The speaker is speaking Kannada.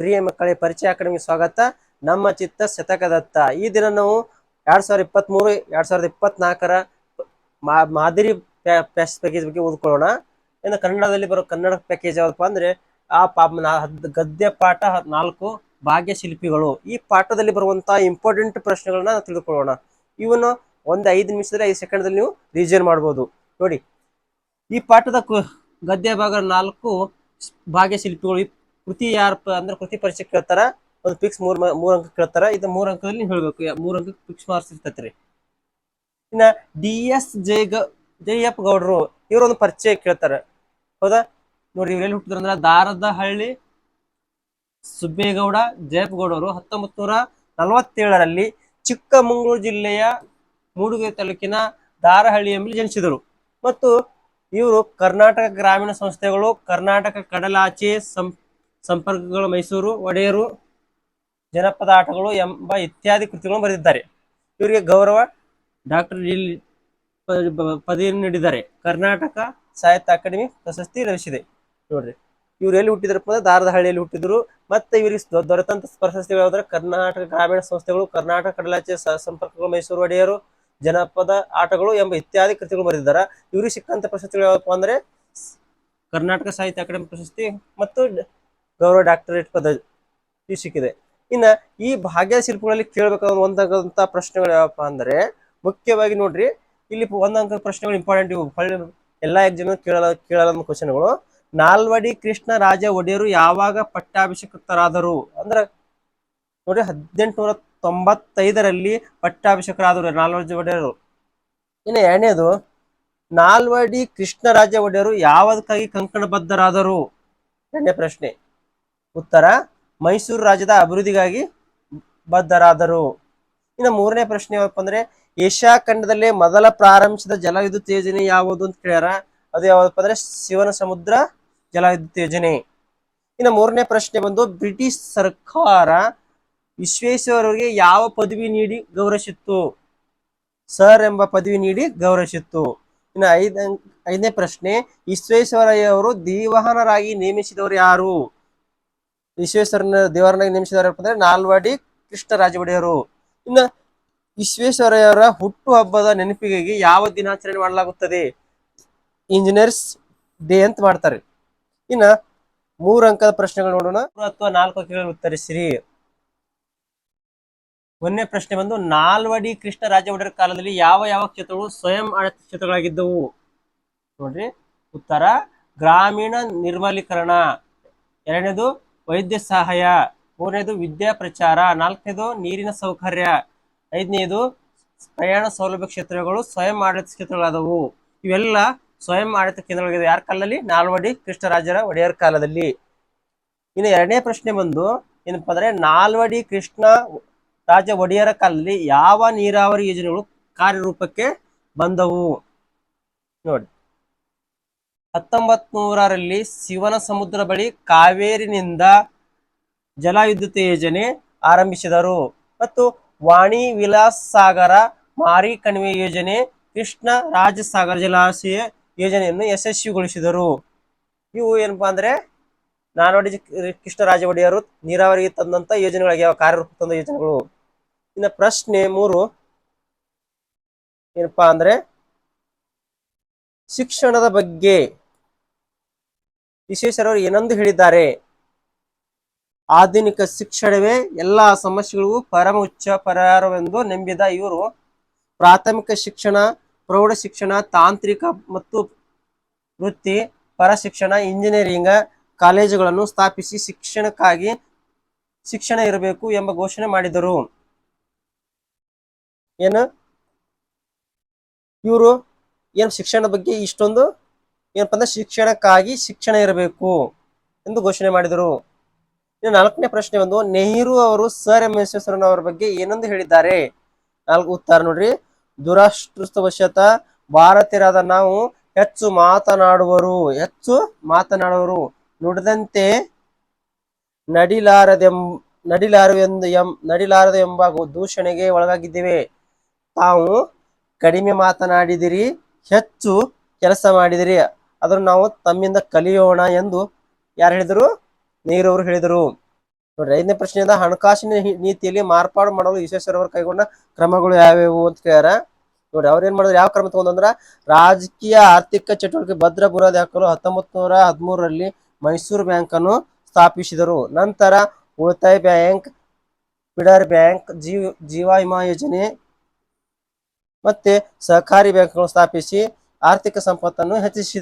ಪ್ರಿಯ ಮಕ್ಕಳೇ, ಪರಿಚಯ ಅಕಾಡೆಮಿ ಸ್ವಾಗತ. ನಮ್ಮ ಚಿತ್ತ ಶತಕದತ್ತ. ಈ ದಿನ ನಾವು ಎರಡ್ ಸಾವಿರದ ಇಪ್ಪತ್ತ್ ಮೂರು ಎರಡ್ ಸಾವಿರದ ಇಪ್ಪತ್ನಾಲ್ಕರ ಮಾದರಿ ಪ್ಯಾಕೇಜ್ ಬಗ್ಗೆ ಓದ್ಕೊಳ್ಳೋಣ. ಇನ್ನು ಕನ್ನಡದಲ್ಲಿ ಬರೋ ಕನ್ನಡ ಪ್ಯಾಕೇಜ್ ಯಾವ್ದಪ್ಪ ಅಂದ್ರೆ, ಆ ಪಾ ಗದ್ಯ ಪಾಠ ನಾಲ್ಕು ಭಾಗ್ಯ ಶಿಲ್ಪಿಗಳು ಈ ಪಾಠದಲ್ಲಿ ಬರುವಂತಹ ಇಂಪಾರ್ಟೆಂಟ್ ಪ್ರಶ್ನೆಗಳನ್ನ ತಿಳ್ಕೊಳ್ಳೋಣ. ಇವನು ಒಂದು ಐದು ನಿಮಿಷದಲ್ಲಿ, ಐದು ಸೆಕೆಂಡ್ದಲ್ಲಿ ನೀವು ರಿವಿಷನ್ ಮಾಡ್ಬೋದು. ನೋಡಿ, ಈ ಪಾಠದ ಗದ್ಯ ಭಾಗ ನಾಲ್ಕು ಭಾಗ್ಯ ಶಿಲ್ಪಿಗಳು ಕೃತಿ ಯಾರಪ್ಪ ಅಂದ್ರೆ ಕೃತಿ ಪರಿಚಯ ಕೇಳ್ತಾರ, ಒಂದು ಫಿಕ್ಸ್ ಮೂರ್ ಮೂರ್ ಅಂಕ ಕೇಳ್ತಾರ, ಇದು ಮೂರ್ ಅಂಕದಲ್ಲಿ ಹೇಳ್ಬೇಕು. ಮೂರ್ ಅಂಕ ಫಿಕ್ಸ್ ಮಾರ್ಕ್ಸ್ ಇರ್ತೈತ್ರಿ. ಇನ್ನ ಡಿ ಎಸ್ ಜೈಗ ಜಯಪ್ಪ ಗೌಡ್ರು, ಇವರೊಂದು ಪರಿಚಯ ಕೇಳ್ತಾರ. ಹೌದಾ? ನೋಡ್ರಿ ಇವ್ರು ಎಲ್ಲಿ ಹುಟ್ಟಿದ್ರು ಅಂದ್ರೆ ದಾರದ ಹಳ್ಳಿ ಸುಬ್ಬೇಗೌಡ, ಜಯಪ್ಪ ಗೌಡ ಅವರು ಹತ್ತೊಂಬತ್ ನೂರ ನಲವತ್ತೇಳರಲ್ಲಿ ಚಿಕ್ಕಮಗಳೂರು ಜಿಲ್ಲೆಯ ಮೂಡುಗೆರೆ ತಾಲೂಕಿನ ದಾರಹಳ್ಳಿ ಎಂಬಲ್ಲಿ ಜನಿಸಿದರು. ಮತ್ತು ಇವರು ಕರ್ನಾಟಕ ಗ್ರಾಮೀಣ ಸಂಸ್ಥೆಗಳು, ಕರ್ನಾಟಕ ಕಡಲಾಚೆ ಸಂ ಸಂಪರ್ಕಗಳು ಮೈಸೂರು, ಒಡೆಯರು, ಜನಪದ ಆಟಗಳು ಎಂಬ ಇತ್ಯಾದಿ ಕೃತಿಗಳನ್ನು ಬರೆದಿದ್ದಾರೆ. ಇವರಿಗೆ ಗೌರವ ಡಾಕ್ಟರ್ ಪದವಿಯನ್ನು ನೀಡಿದ್ದಾರೆ. ಕರ್ನಾಟಕ ಸಾಹಿತ್ಯ ಅಕಾಡೆಮಿ ಪ್ರಶಸ್ತಿ ಲಭಿಸಿದೆ. ನೋಡ್ರಿ. ಇವ್ರು ಎಲ್ಲಿ ಹುಟ್ಟಿದ್ರಪ್ಪ ಅಂದ್ರೆ ದಾರದಹಳ್ಳಿಯಲ್ಲಿ ಹುಟ್ಟಿದ್ರು. ಮತ್ತೆ ಇವರಿಗೆ ದೊರೆತಂತ ಪ್ರಶಸ್ತಿಗಳು ಅಂದ್ರೆ ಕರ್ನಾಟಕ ಗ್ರಾಮೀಣ ಸಂಸ್ಥೆಗಳು, ಕರ್ನಾಟಕ ಕಡಲಾಚೆ ಸಂಪರ್ಕಗಳು, ಮೈಸೂರು ಒಡೆಯರು, ಜನಪದ ಆಟಗಳು ಎಂಬ ಇತ್ಯಾದಿ ಕೃತಿಗಳು ಬರೆದಿದ್ದಾರೆ. ಇವರಿಗೆ ಸಿಕ್ಕಂತ ಪ್ರಶಸ್ತಿಗಳು ಯಾವಪ್ಪ ಅಂದ್ರೆ ಕರ್ನಾಟಕ ಸಾಹಿತ್ಯ ಅಕಾಡೆಮಿ ಪ್ರಶಸ್ತಿ ಮತ್ತು ಗೌರವ ಡಾಕ್ಟರೇಟ್ ಪದವಿ ಸಿಕ್ಕಿದೆ. ಇನ್ನ ಈ ಭಾಗ್ಯ ಶಿಲ್ಪಗಳಲ್ಲಿ ಕೇಳಬೇಕಾದ ಒಂದಾಗಂತ ಪ್ರಶ್ನೆಗಳು ಯಾವಪ್ಪ ಅಂದ್ರೆ, ಮುಖ್ಯವಾಗಿ ನೋಡ್ರಿ, ಇಲ್ಲಿ ಒಂದಂಕ ಪ್ರಶ್ನೆಗಳು ಇಂಪಾರ್ಟೆಂಟ್ ಇವು. ಎಲ್ಲಾ ಎಕ್ಸಾಮ್ ಕೇಳಲ್ಲ ಕೇಳಲ್ಲ ಕ್ವಶನ್ಗಳು ನಾಲ್ವಡಿ ಕೃಷ್ಣ ರಾಜ ಒಡೆಯರು ಯಾವಾಗ ಪಟ್ಟಾಭಿಷೇಕರಾದರು ಅಂದ್ರ ನೋಡ್ರಿ ಹದಿನೆಂಟುನೂರ ತೊಂಬತ್ತೈದರಲ್ಲಿ ಪಟ್ಟಾಭಿಷೇಕರಾದರು ನಾಲ್ವಡಿ ಒಡೆಯರು. ಇನ್ನು ಎರಡನೇದು, ನಾಲ್ವಡಿ ಕೃಷ್ಣರಾಜ ಒಡೆಯರು ಯಾವದಕ್ಕಾಗಿ ಕಂಕಣಬದ್ಧರಾದರು? ಎರಡನೇ ಪ್ರಶ್ನೆ. ಉತ್ತರ, ಮೈಸೂರು ರಾಜ್ಯದ ಅಭಿವೃದ್ಧಿಗಾಗಿ ಬದ್ಧರಾದರು. ಇನ್ನು ಮೂರನೇ ಪ್ರಶ್ನೆ ಯಾವಪ್ಪ ಅಂದ್ರೆ, ಏಷ್ಯಾ ಖಂಡದಲ್ಲಿ ಮೊದಲ ಪ್ರಾರಂಭಿಸಿದ ಜಲವಿದ್ಯುತ್ ಯೋಜನೆ ಯಾವುದು ಅಂತ ಕೇಳ್ಯಾರ? ಅದು ಯಾವ್ದಪ್ಪ ಅಂದ್ರೆ, ಶಿವನ ಸಮುದ್ರ ಜಲವಿದ್ಯುತ್ ಯೋಜನೆ. ಇನ್ನು ಮೂರನೇ ಪ್ರಶ್ನೆ ಬಂದು, ಬ್ರಿಟಿಷ್ ಸರ್ಕಾರ ವಿಶ್ವೇಶ್ವರರಿಗೆ ಯಾವ ಪದವಿ ನೀಡಿ ಗೌರವಿಸಿತ್ತು? ಸರ್ ಎಂಬ ಪದವಿ ನೀಡಿ ಗೌರವಿಸಿತ್ತು. ಇನ್ನು ಐದ, ಐದನೇ ಪ್ರಶ್ನೆ ವಿಶ್ವೇಶ್ವರಯ್ಯ ಅವರು ದಿವಾಹನರಾಗಿ ನೇಮಿಸಿದವರು ಯಾರು? ವಿಶ್ವೇಶ್ವರನ ದೇವರನ್ನಾಗಿ ನೇಮಿಸಿದವರು ಯಾರಪ್ಪ ಅಂದ್ರೆ ನಾಲ್ವಡಿ ಕೃಷ್ಣರಾಜ ಒಡೆಯರು ಇನ್ನ ವಿಶ್ವೇಶ್ವರಯ್ಯವರ ಹುಟ್ಟು ಹಬ್ಬದ ನೆನಪಿಗಾಗಿ ಯಾವ ದಿನಾಚರಣೆ ಮಾಡಲಾಗುತ್ತದೆ? ಇಂಜಿನಿಯರ್ಸ್ ಡೇ ಅಂತ ಮಾಡ್ತಾರೆ. ಇನ್ನ ಮೂರು ಅಂಕದ ಪ್ರಶ್ನೆಗಳು ನೋಡೋಣ. ಅಥವಾ ನಾಲ್ಕು ಅಂಕಗಳು ಉತ್ತರಿಸಿರಿ. ಒಂದನೇ ಪ್ರಶ್ನೆ ಬಂದು, ನಾಲ್ವಡಿ ಕೃಷ್ಣ ರಾಜ ಒಡೆಯರ ಕಾಲದಲ್ಲಿ ಯಾವ ಯಾವ ಕ್ಷೇತ್ರಗಳು ಸ್ವಯಂ ಆಡಳಿತ ಕ್ಷೇತ್ರಗಳಾಗಿದ್ದವು? ನೋಡ್ರಿ. ಉತ್ತರ, ಗ್ರಾಮೀಣ ನಿರ್ಮಲೀಕರಣ. ಎರಡನೇದು ವೈದ್ಯ ಸಹಾಯ, ಮೂರನೇದು ವಿದ್ಯಾ ಪ್ರಚಾರ, ನಾಲ್ಕನೇದು ನೀರಿನ ಸೌಕರ್ಯ, ಐದನೇದು ಪ್ರಯಾಣ ಸೌಲಭ್ಯ ಕ್ಷೇತ್ರಗಳು ಸ್ವಯಂ ಆಡಳಿತ ಕ್ಷೇತ್ರಗಳಾದವು. ಇವೆಲ್ಲ ಸ್ವಯಂ ಆಡಳಿತ ಕೇಂದ್ರಗಳಾಗಿದೆ ಯಾರ ಕಾಲದಲ್ಲಿ? ನಾಲ್ವಡಿ ಕೃಷ್ಣರಾಜರ ಒಡೆಯರ್ ಕಾಲದಲ್ಲಿ. ಇನ್ನು ಎರಡನೇ ಪ್ರಶ್ನೆ ಬಂದು ಏನಪ್ಪ ಅಂದ್ರೆ ನಾಲ್ವಡಿ ಕೃಷ್ಣ ರಾಜ ಒಡೆಯರ ಕಾಲದಲ್ಲಿ ಯಾವ ನೀರಾವರಿ ಯೋಜನೆಗಳು ಕಾರ್ಯರೂಪಕ್ಕೆ ಬಂದವು? ನೋಡಿ. ಹತ್ತೊಂಬತ್ ನೂರರಲ್ಲಿ ಶಿವನ ಸಮುದ್ರ ಬಳಿ ಕಾವೇರಿನಿಂದ ಜಲವಿದ್ಯುತ್ ಯೋಜನೆ ಆರಂಭಿಸಿದರು. ಮತ್ತು ವಾಣಿ ವಿಲಾಸ್ ಸಾಗರ ಮಾರಿ ಕಣಿವೆ ಯೋಜನೆ, ಕೃಷ್ಣ ರಾಜಸಾಗರ ಜಲಾಶಯ ಯೋಜನೆಯನ್ನು ಯಶಸ್ವಿಗೊಳಿಸಿದರು. ಇವು ಏನಪ್ಪಾ ಅಂದ್ರೆ ನಾಲ್ವಡಿ ಕೃಷ್ಣ ರಾಜ ಒಡೆಯರು ನೀರಾವರಿಗೆ ತಂದಂತ ಯೋಜನೆಗಳಾಗ್ಯಾವ ಕಾರ್ಯರೂಪ ತಂದ ಯೋಜನೆಗಳು. ಇನ್ನು ಪ್ರಶ್ನೆ ಮೂರು, ಏನಪ್ಪಾ ಅಂದ್ರೆ, ಶಿಕ್ಷಣದ ಬಗ್ಗೆ ವಿಶ್ವೇಶ್ವರವರು ಏನಂದು ಹೇಳಿದ್ದಾರೆ? ಆಧುನಿಕ ಶಿಕ್ಷಣವೇ ಎಲ್ಲಾ ಸಮಸ್ಯೆಗಳಿಗೂ ಪರಮ ಉಚ್ಚ ಪರಿಹಾರವೆಂದು ನಂಬಿದ ಇವರು ಪ್ರಾಥಮಿಕ ಶಿಕ್ಷಣ, ಪ್ರೌಢ ಶಿಕ್ಷಣ, ತಾಂತ್ರಿಕ ಮತ್ತು ವೃತ್ತಿ ಪರ ಶಿಕ್ಷಣ ಇಂಜಿನಿಯರಿಂಗ್ ಕಾಲೇಜುಗಳನ್ನು ಸ್ಥಾಪಿಸಿ ಶಿಕ್ಷಣಕ್ಕಾಗಿ ಶಿಕ್ಷಣ ಇರಬೇಕು ಎಂಬ ಘೋಷಣೆ ಮಾಡಿದರು. ಏನು? ಇವರು ಏನು ಶಿಕ್ಷಣದ ಬಗ್ಗೆ ಇಷ್ಟೊಂದು ಏನಪ್ಪ ಅಂದ್ರೆ ಶಿಕ್ಷಣಕ್ಕಾಗಿ ಶಿಕ್ಷಣ ಇರಬೇಕು ಎಂದು ಘೋಷಣೆ ಮಾಡಿದರು. ಇನ್ನು ನಾಲ್ಕನೇ ಪ್ರಶ್ನೆ ಒಂದು ನೆಹರು ಅವರು ಸರ್ ಎಂ ವಿಶ್ವೇಶ್ವರನ್ ಅವರ ಬಗ್ಗೆ ಏನೊಂದು ಹೇಳಿದ್ದಾರೆ? ನಾಲ್ಕು ಉತ್ತರ ನೋಡ್ರಿ. ದುರಾಷ್ಟೃಷ್ಟವಶತ ಭಾರತೀಯರಾದ ನಾವು ಹೆಚ್ಚು ಮಾತನಾಡುವರು ಹೆಚ್ಚು ಮಾತನಾಡುವರು. ನುಡಿದಂತೆ ನಡಿಲಾರದೆಂ ನಡಿಲಾರವೆಂದು ಎಂ, ನಡಿಲಾರದು ಎಂಬ ದೂಷಣೆಗೆ ಒಳಗಾಗಿದ್ದೇವೆ. ತಾವು ಕಡಿಮೆ ಮಾತನಾಡಿದಿರಿ, ಹೆಚ್ಚು ಕೆಲಸ ಮಾಡಿದಿರಿ. ಅದನ್ನು ನಾವು ತಮ್ಮಿಂದ ಕಲಿಯೋಣ ಎಂದು ಯಾರು ಹೇಳಿದರು? ನೀರವರು ಹೇಳಿದರು. ನೋಡ್ರಿ, ಐದನೇ ಪ್ರಶ್ನೆಯಿಂದ ಹಣಕಾಸಿನ ನೀತಿಯಲ್ಲಿ ಮಾರ್ಪಾಡು ಮಾಡಲು ವಿಶ್ವೇಶ್ವರವರು ಕೈಗೊಂಡ ಕ್ರಮಗಳು ಯಾವ್ಯಾವು ಅಂತ ಕೇಳ್ಯಾರ? ನೋಡ್ರಿ, ಅವ್ರ ಏನ್ ಮಾಡಿದ್ರು? ಯಾವ ಕ್ರಮ ತಗೊಂಡ್ರ ರಾಜಕೀಯ ಆರ್ಥಿಕ ಚಟುವಟಿಕೆ ಭದ್ರ ಬುರಾದಿ ಹಾಕಲು ಹತ್ತೊಂಬತ್ ನೂರ ಹದಿಮೂರರಲ್ಲಿ ಮೈಸೂರು ಬ್ಯಾಂಕ್ ಅನ್ನು ಸ್ಥಾಪಿಸಿದರು. ನಂತರ ಉಳಿತಾಯ ಬ್ಯಾಂಕ್, ಪಿಡರ್ ಬ್ಯಾಂಕ್ ಜೀವ ಜೀವ ವಿಮಾ ಯೋಜನೆ ಮತ್ತೆ ಸಹಕಾರಿ ಬ್ಯಾಂಕ್ಗಳನ್ನು ಸ್ಥಾಪಿಸಿ ಆರ್ಥಿಕ ಸಂಪತ್ತನ್ನು ಹೆಚ್ಚಿಸಿದ